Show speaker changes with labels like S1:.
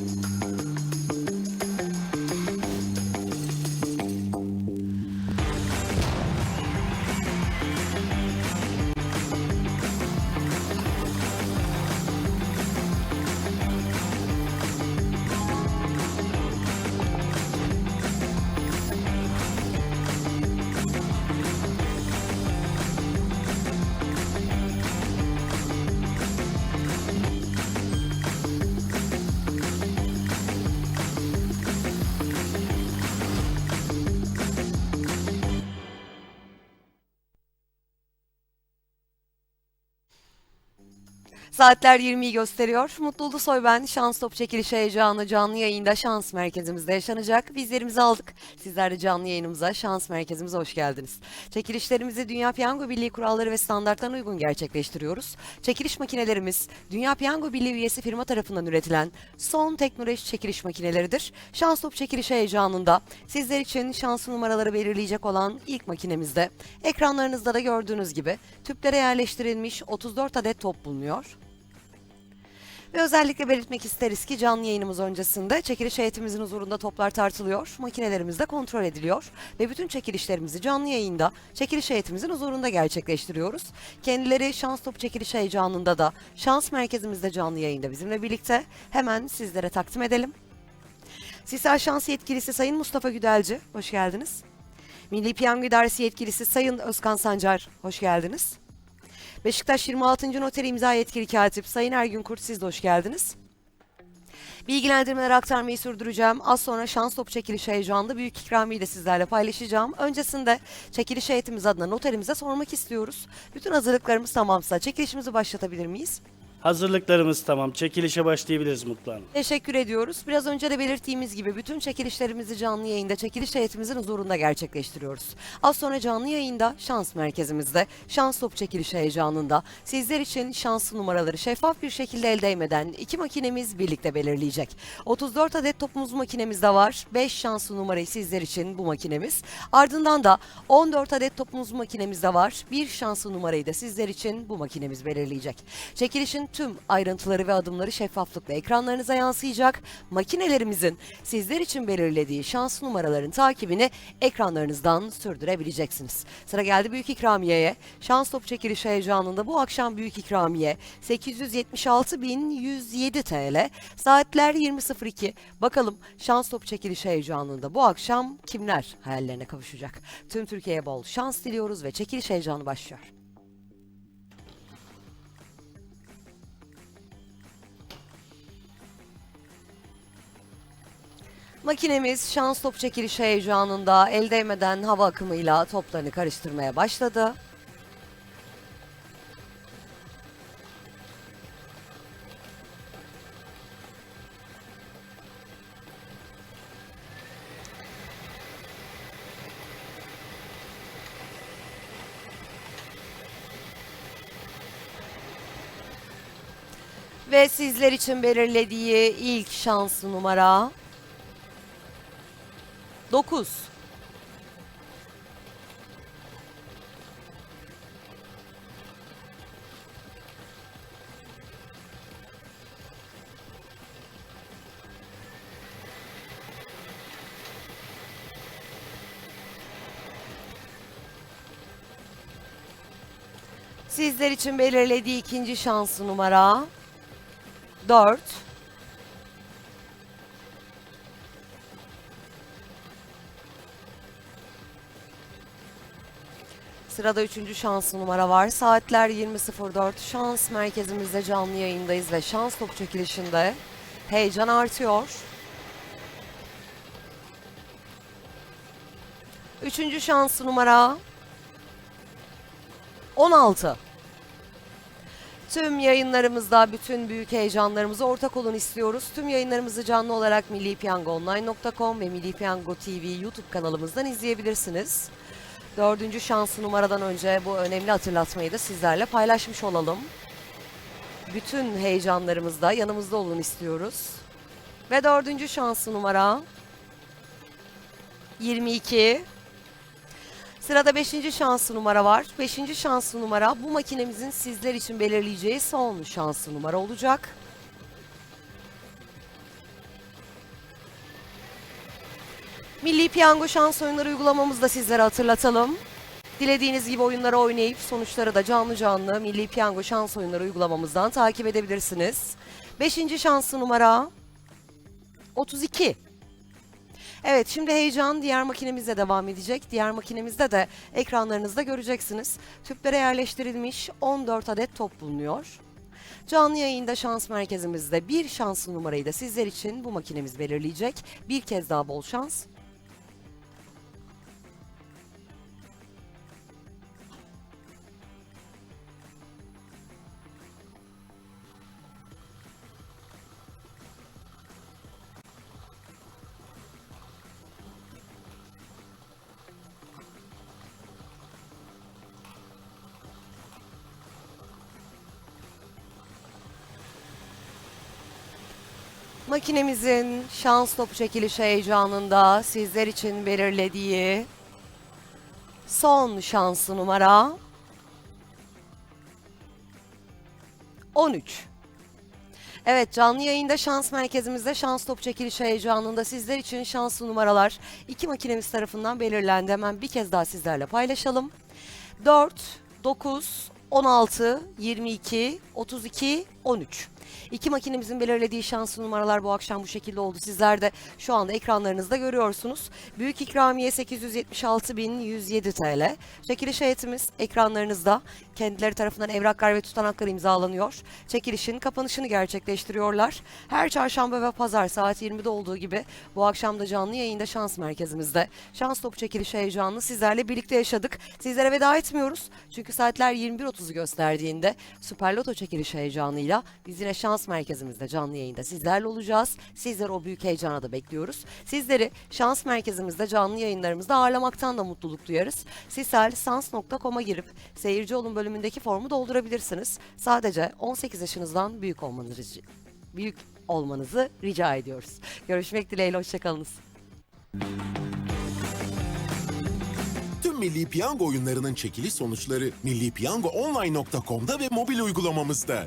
S1: Thank you. Saatler 20'yi gösteriyor. Mutlu Ulusoy ben. Şans Top çekiliş heyecanı canlı yayında şans merkezimizde yaşanacak. Bizlerimizi aldık. Sizler de canlı yayınımıza, şans merkezimize hoş geldiniz. Çekilişlerimizi Dünya Piyango Birliği kuralları ve standartlarına uygun gerçekleştiriyoruz. Çekiliş makinelerimiz Dünya Piyango Birliği üyesi firma tarafından üretilen son teknoloji çekiliş makineleridir. Şans Top çekiliş heyecanında sizler için şanslı numaraları belirleyecek olan ilk makinemizde ekranlarınızda da gördüğünüz gibi tüplere yerleştirilmiş 34 adet top bulunuyor. Ve özellikle belirtmek isteriz ki canlı yayınımız öncesinde çekiliş heyetimizin huzurunda toplar tartılıyor, makinelerimiz de kontrol ediliyor ve bütün çekilişlerimizi canlı yayında çekiliş heyetimizin huzurunda gerçekleştiriyoruz. Kendileri şans top çekiliş heyecanında da şans merkezimizde canlı yayında bizimle birlikte hemen sizlere takdim edelim. Sisal Şans Yetkilisi Sayın Mustafa Güdelci, hoş geldiniz. Milli Piyango İdaresi Yetkilisi Sayın Özkan Sancar, hoş geldiniz. Beşiktaş 26. Noteri imza yetkili katip Sayın Ergün Kurt siz de hoş geldiniz. Bilgilendirmeler aktarmayı sürdüreceğim. Az sonra şans top çekiliş heyecanında büyük ikramiyi de sizlerle paylaşacağım. Öncesinde çekiliş heyetimiz adına noterimize sormak istiyoruz. Bütün hazırlıklarımız tamamsa çekilişimizi başlatabilir miyiz?
S2: Hazırlıklarımız tamam. Çekilişe başlayabiliriz Mutlu Hanım.
S1: Teşekkür ediyoruz. Biraz önce de belirttiğimiz gibi bütün çekilişlerimizi canlı yayında çekiliş heyetimizin huzurunda gerçekleştiriyoruz. Az sonra canlı yayında şans merkezimizde şans top çekiliş heyecanında sizler için şanslı numaraları şeffaf bir şekilde el değmeden iki makinemiz birlikte belirleyecek. 34 adet topumuz makinemizde var. 5 şanslı numarayı sizler için bu makinemiz. Ardından da 14 adet topumuz makinemizde var. Bir şanslı numarayı da sizler için bu makinemiz belirleyecek. Çekilişin tüm ayrıntıları ve adımları şeffaflıkla ekranlarınıza yansıyacak. Makinelerimizin sizler için belirlediği şans numaraların takibini ekranlarınızdan sürdürebileceksiniz. Sıra geldi büyük ikramiyeye. Şans top çekiliş heyecanında bu akşam büyük ikramiye 876.107 TL. Saatler 20.02. Bakalım şans top çekiliş heyecanında bu akşam kimler hayallerine kavuşacak? Tüm Türkiye'ye bol şans diliyoruz ve çekiliş heyecanı başlıyor. Makinemiz şans top çekiliş heyecanında el değmeden hava akımıyla toplarını karıştırmaya başladı. Ve sizler için belirlediği ilk şanslı numara 9. Sizler için belirlediği ikinci şanslı numara 4. Sırada üçüncü şanslı numara var. Saatler 20.04. Şans merkezimizde canlı yayındayız ve şans top çekilişinde heyecan artıyor. Üçüncü şanslı numara 16. Tüm yayınlarımızda bütün büyük heyecanlarımıza ortak olun istiyoruz. Tüm yayınlarımızı canlı olarak millipiyangoonline.com ve Milli YouTube kanalımızdan izleyebilirsiniz. Dördüncü şansı numaradan önce bu önemli hatırlatmayı da sizlerle paylaşmış olalım. Bütün heyecanlarımızda yanımızda olun istiyoruz. Ve dördüncü şansı numara 22. Sırada beşinci şanslı numara var. Beşinci şanslı numara bu makinemizin sizler için belirleyeceği son şanslı numara olacak. Milli Piyango Şans Oyunları uygulamamızı da sizlere hatırlatalım. Dilediğiniz gibi oyunları oynayıp sonuçları da canlı canlı Milli Piyango Şans Oyunları uygulamamızdan takip edebilirsiniz. Beşinci şanslı numara 32. Evet şimdi heyecan diğer makinemizde devam edecek. Diğer makinemizde de ekranlarınızda göreceksiniz. Tüplere yerleştirilmiş 14 adet top bulunuyor. Canlı yayında şans merkezimizde bir şanslı numarayı da sizler için bu makinemiz belirleyecek. Bir kez daha bol şans. Makinemizin şans topu çekiliş heyecanında sizler için belirlediği son şanslı numara 13. Evet canlı yayında şans merkezimizde şans top çekiliş heyecanında sizler için şanslı numaralar iki makinemiz tarafından belirlendi. Hemen bir kez daha sizlerle paylaşalım. 4, 9, 16, 22, 32, 13. İki makinemizin belirlediği şanslı numaralar bu akşam bu şekilde oldu. Sizler de şu anda ekranlarınızda görüyorsunuz. Büyük ikramiye 876.107 TL. Çekiliş heyetimiz ekranlarınızda. Kendileri tarafından evraklar ve tutanaklar imzalanıyor. Çekilişin kapanışını gerçekleştiriyorlar. Her çarşamba ve pazar saat 20'de olduğu gibi bu akşam da canlı yayında şans merkezimizde. Şans topu çekiliş heyecanını sizlerle birlikte yaşadık. Sizlere veda etmiyoruz. Çünkü saatler 21.30'u gösterdiğinde Süper Loto çekiliş heyecanıyla biz yine şans merkezimizde canlı yayında sizlerle olacağız. Sizleri o büyük heyecana da bekliyoruz. Sizleri şans merkezimizde canlı yayınlarımızda ağırlamaktan da mutluluk duyarız. Siselsans.com'a girip seyirci olun bölümündeki formu doldurabilirsiniz. Sadece 18 yaşınızdan büyük olmanızı büyük olmanızı rica ediyoruz. Görüşmek dileğiyle hoşçakalınız.
S3: Tüm Milli Piyango oyunlarının çekiliş sonuçları millipiyangoonline.com'da ve mobil uygulamamızda.